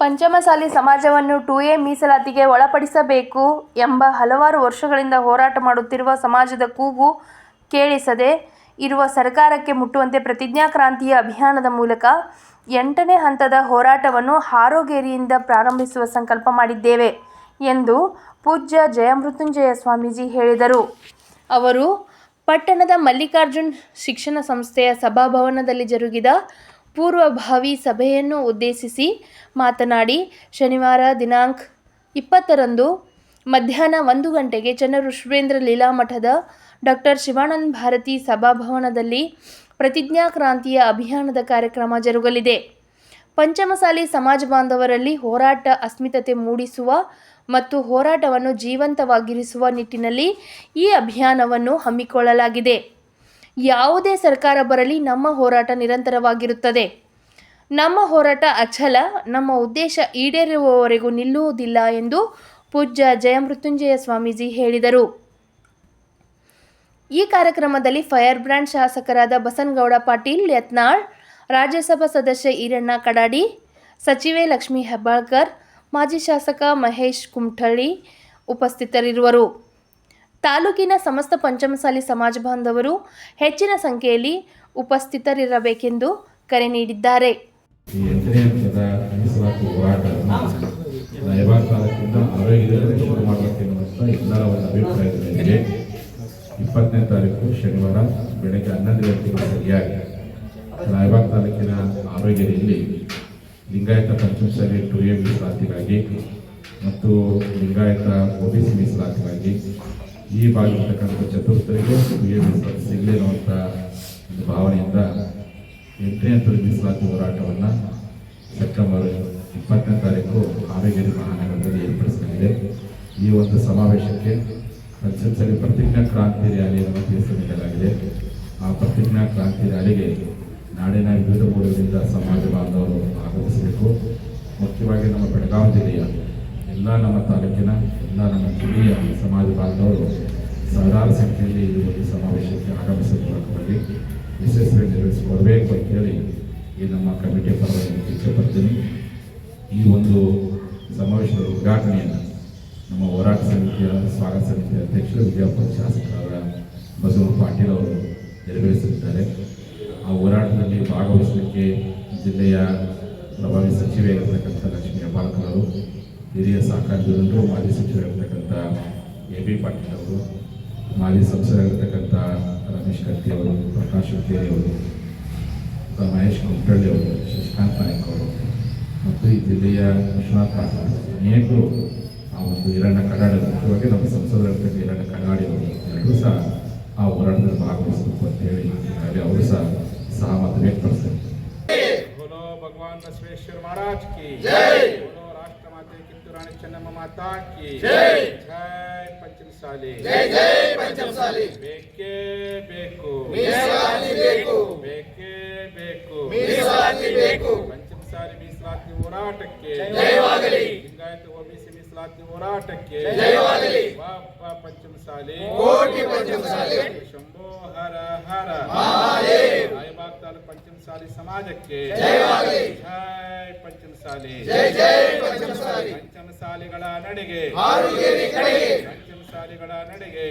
ಪಂಚಮಸಾಲಿ ಸಮಾಜವನ್ನು to A ಮೀಸಲಾತಿಗೆ ಒಳಪಡಿಸಬೇಕು ಎಂಬ ಹಲವಾರು ವರ್ಷಗಳಿಂದ ಹೋರಾಟ ಮಾಡುತ್ತಿರುವ ಸಮಾಜದ ಕೂಗು ಕೇಳಿಸದೆ ಇರುವ ಸರ್ಕಾರಕ್ಕೆ ಮುಟ್ಟುವಂತೆ ಪ್ರತಿಜ್ಞಾ ಕ್ರಾಂತಿಯ ಅಭಿಯಾನದ ಮೂಲಕ ಎಂಟನೇ ಹಂತದ ಹೋರಾಟವನ್ನು ಹಾರೋಗೇರಿಯಿಂದ ಪ್ರಾರಂಭಿಸುವ ಸಂಕಲ್ಪ ಮಾಡಿದ್ದೇವೆ ಎಂದು ಪೂಜ್ಯ ಜಯಮೃತ್ಯುಂಜಯ ಸ್ವಾಮೀಜಿ ಹೇಳಿದರು. ಅವರು ಪಟ್ಟಣದ ಮಲ್ಲಿಕಾರ್ಜುನ್ ಶಿಕ್ಷಣ ಸಂಸ್ಥೆಯ ಸಭಾಭವನದಲ್ಲಿ ಜರುಗಿದ ಪೂರ್ವಭಾವಿ ಸಭೆಯನ್ನು ಉದ್ದೇಶಿಸಿ ಮಾತನಾಡಿ, ಶನಿವಾರ ದಿನಾಂಕ ಇಪ್ಪತ್ತರಂದು ಮಧ್ಯಾಹ್ನ ಒಂದು ಗಂಟೆಗೆ ಚನ್ನಋಷ್ಭೇಂದ್ರ ಲೀಲಾ ಮಠದ ಡಾಕ್ಟರ್ ಶಿವಾನಂದ ಭಾರತಿ ಸಭಾಭವನದಲ್ಲಿ ಪ್ರತಿಜ್ಞಾ ಕ್ರಾಂತಿಯ ಅಭಿಯಾನದ ಕಾರ್ಯಕ್ರಮ ಜರುಗಲಿದೆ. ಪಂಚಮಸಾಲಿ ಸಮಾಜ ಬಾಂಧವರಲ್ಲಿ ಹೋರಾಟ ಅಸ್ಮಿತತೆ ಮೂಡಿಸುವ ಮತ್ತು ಹೋರಾಟವನ್ನು ಜೀವಂತವಾಗಿರಿಸುವ ನಿಟ್ಟಿನಲ್ಲಿ ಈ ಅಭಿಯಾನವನ್ನು ಹಮ್ಮಿಕೊಳ್ಳಲಾಗಿದೆ. ಯಾವುದೇ ಸರ್ಕಾರ ಬರಲಿ ನಮ್ಮ ಹೋರಾಟ ನಿರಂತರವಾಗಿರುತ್ತದೆ. ನಮ್ಮ ಹೋರಾಟ ಅಚಲ, ನಮ್ಮ ಉದ್ದೇಶ ಈಡೇರುವವರೆಗೂ ನಿಲ್ಲುವುದಿಲ್ಲ ಎಂದು ಪೂಜ್ಯ ಜಯಮೃತ್ಯುಂಜಯ ಸ್ವಾಮೀಜಿ ಹೇಳಿದರು. ಈ ಕಾರ್ಯಕ್ರಮದಲ್ಲಿ ಫೈರ್ ಬ್ರ್ಯಾಂಡ್ ಶಾಸಕರಾದ ಬಸನ್ಗೌಡ ಪಾಟೀಲ್, ಯತ್ನಾಳ್, ರಾಜ್ಯಸಭಾ ಸದಸ್ಯ ಈರಣ್ಣ ಕಡಾಡಿ, ಸಚಿವೆ ಲಕ್ಷ್ಮೀ ಹೆಬ್ಬಾಳ್ಕರ್, ಮಾಜಿ ಶಾಸಕ ಮಹೇಶ್ ಕುಮಠಳ್ಳಿ ಉಪಸ್ಥಿತರಿರುವರು. ತಾಲೂಕಿನ ಸಮಸ್ತ ಪಂಚಮಸಾಲಿ ಸಮಾಜ ಬಾಂಧವರು ಹೆಚ್ಚಿನ ಸಂಖ್ಯೆಯಲ್ಲಿ ಉಪಸ್ಥಿತರಿರಬೇಕೆಂದು ಕರೆ ನೀಡಿದ್ದಾರೆ. ಇಪ್ಪತ್ತನೇ ತಾರೀಕು ಶನಿವಾರ ಬೆಳಗ್ಗೆ ಹನ್ನೊಂದು ಗಂಟೆಗೆ ಸರಿಯಾಗಿ ರಾಯಬಾಗ್ ತಾಲೂಕಿನ ಆರೋಗ್ಯದಲ್ಲಿ ಲಿಂಗಾಯತ ಪಂಚಮಸಾಲಿ ಟು ಎ ಮೀಸಲಾತಿಗಾಗಿ ಮತ್ತು ಲಿಂಗಾಯತ ಒ ಬಿ ಸಿ ಮೀಸಲಾತಿಗಾಗಿ ಈ ಭಾಗದಲ್ಲಿರ್ತಕ್ಕಂಥ ಚತುರ್ಥರಿಗೆ ಎ ಮೀಸಲಾತಿ ಒಂದು ಭಾವನೆಯಿಂದ ಎಂಟನೇ ಹಂತದ ಮೀಸಲಾತಿ ಹೋರಾಟವನ್ನು ಸೆಪ್ಟೆಂಬರ್ ಇಪ್ಪತ್ತನೇ ತಾರೀಕು ಹಾವೇರಿ ಮಹಾನಗರದಲ್ಲಿ ಏರ್ಪಡಿಸಲಾಗಿದೆ. ಈ ಒಂದು ಸಮಾವೇಶಕ್ಕೆ ಪಂಚಮಸಾಲಿ ಪ್ರತಿಜ್ಞಾ ಕ್ರಾಂತಿ ರ್ಯಾಲಿಯನ್ನು ಹೆಸರು ನೀಡಲಾಗಿದೆ. ಆ ಪ್ರತಿಜ್ಞಾ ಕ್ರಾಂತಿ ರ್ಯಾಲಿಗೆ ನಾಡಿನ ವಿವಿಧ ಮೂಲಗಳಿಂದ ಸಮಾಜ ಬಾಂಧವರು ಆಗಮಿಸಬೇಕು ಮುಖ್ಯವಾಗಿ ನಮ್ಮ ಬೆಳಗಾವಿ ಜಿಲ್ಲೆಯ ಎಲ್ಲ ನಮ್ಮ ತಾಲೂಕಿನ, ಎಲ್ಲ ನಮ್ಮ ಜಿಲ್ಲೆಯ ಸಮಾಜ ಬಾಂಧವರು ಸಾವಿರಾರು ಸಂಖ್ಯೆಯಲ್ಲಿ ಈ ಒಂದು ಸಮಾವೇಶಕ್ಕೆ ಆಗಮಿಸುವ ಮೂಲಕವಾಗಿ ಯಶಸ್ವಿ ನಿರ್ವಹಿಸಿಕೊಡ್ಬೇಕು ಅಂತೇಳಿ ಈ ನಮ್ಮ ಕಮಿಟಿ ಪರವಾಗಿ ಇಚ್ಛೆಪಡ್ತೀನಿ ಈ ಒಂದು ಸಮಾವೇಶದ ಉದ್ಘಾಟನೆಯನ್ನು ನಮ್ಮ ಹೋರಾಟ ಸಮಿತಿಯ, ಸ್ವಾಗತ ಸಮಿತಿಯ ಅಧ್ಯಕ್ಷರು ವಿಜಯಪುರ ಶಾಸಕರಾದ ಬಸವ ಪಾಟೀಲ್ ಅವರು ನೆರವೇರಿಸಿದ್ದಾರೆ. ಆ ಹೋರಾಟದಲ್ಲಿ ಭಾಗವಹಿಸಲಿಕ್ಕೆ ಜಿಲ್ಲೆಯ ಪ್ರಭಾವಿ ಸಚಿವೆಯಾಗಿರ್ತಕ್ಕಂಥ ಲಕ್ಷ್ಮೀ ಹೆಬ್ಬಾಳ್ಕರ್ ಅವರು ಹಿರಿಯ ಸಾಕಾಜರು ಮಾಜಿ ಸಚಿವರಾಗಿರ್ತಕ್ಕಂಥ ಎ ಬಿ ಪಾಟೀಲ್ ಅವರು ಮಾಜಿ ಸಂಸದರಾಗಿರ್ತಕ್ಕಂಥ ರಮೇಶ್ ಕತ್ತಿ ಅವರು ಪ್ರಕಾಶ್ ಹುಕ್ಕೇರಿ ಅವರು ಮಹೇಶ್ ಕುಮಟಳ್ಳಿ ಅವರು ಶಶಿಕಾಂತ್ ನಾಯಕ್ ಅವರು ಮತ್ತು ಈ ಜಿಲ್ಲೆಯ ವಿಶ್ವನಾಥ್ ಪಾಟೀಲ್ ಅನೇಕರು ಆ ಒಂದು ಈರಣ್ಣ ಕಡಾಡಿ ಮುಖ್ಯವಾಗಿ ನಮ್ಮ ಸಂಸದರಾಗಿರ್ತಕ್ಕಂಥ ಈರಣ್ಣ ಕಡಾಡಿ ಅವರು ಎಲ್ಲರೂ ಸಹ ಆ ಹೋರಾಟದಲ್ಲಿ ಭಾಗವಹಿಸಬೇಕು ಅಂತ ಹೇಳಿ ಈಗಾಗಲೇ ಅವರು ಸಹ ಸಹಮತ ವ್ಯಕ್ತಪಡಿಸ್ತಾರೆ ಭಗವಾನ್ ಬಸವೇಶ್ವರ ಮಹಾರಾಜ್ ಕಿ ప్రాణచన్నమ్మ మాతాకి జై జై పంచమసాలి జై జై పంచమసాలి బేకే బేకు మీసాలి బేకు బేకే బేకు మీసాలి బేకు పంచమసాలి మీసాలి ಹೋರಾಟಕ್ಕೆ ಜಯವಾಗಲಿ ಲಿಂಗಾಯತ ಓಬಿಸಿ ಮೀಸಲಾತಿ ಹೋರಾಟಕ್ಕೆ ಜಯವಾಗಲಿ ಬಾಪ ಪಂಚಮಸಾಲಿ ಕೋಟಿ ಪಂಚಮಸಾಲಿ ಶಂಭೋ ಹರ ಹರ ಮಹಾದೇವ್ ರಾಯಬಾಗ್ ತಾಲೂಕು ಪಂಚಮಸಾಲಿ ಸಮಾಜಕ್ಕೆ ಜಯವಾಗಲಿ ಜೈ ಪಂಚಮಸಾಲಿ ಜೈ ಜೈ ಪಂಚಮಸಾಲಿ ಪಂಚಮಸಾಲಿಗಳ ನಡೆಗೆ. ಪಂಚಮಸಾಲಿಗಳ ನಡೆಗೆ.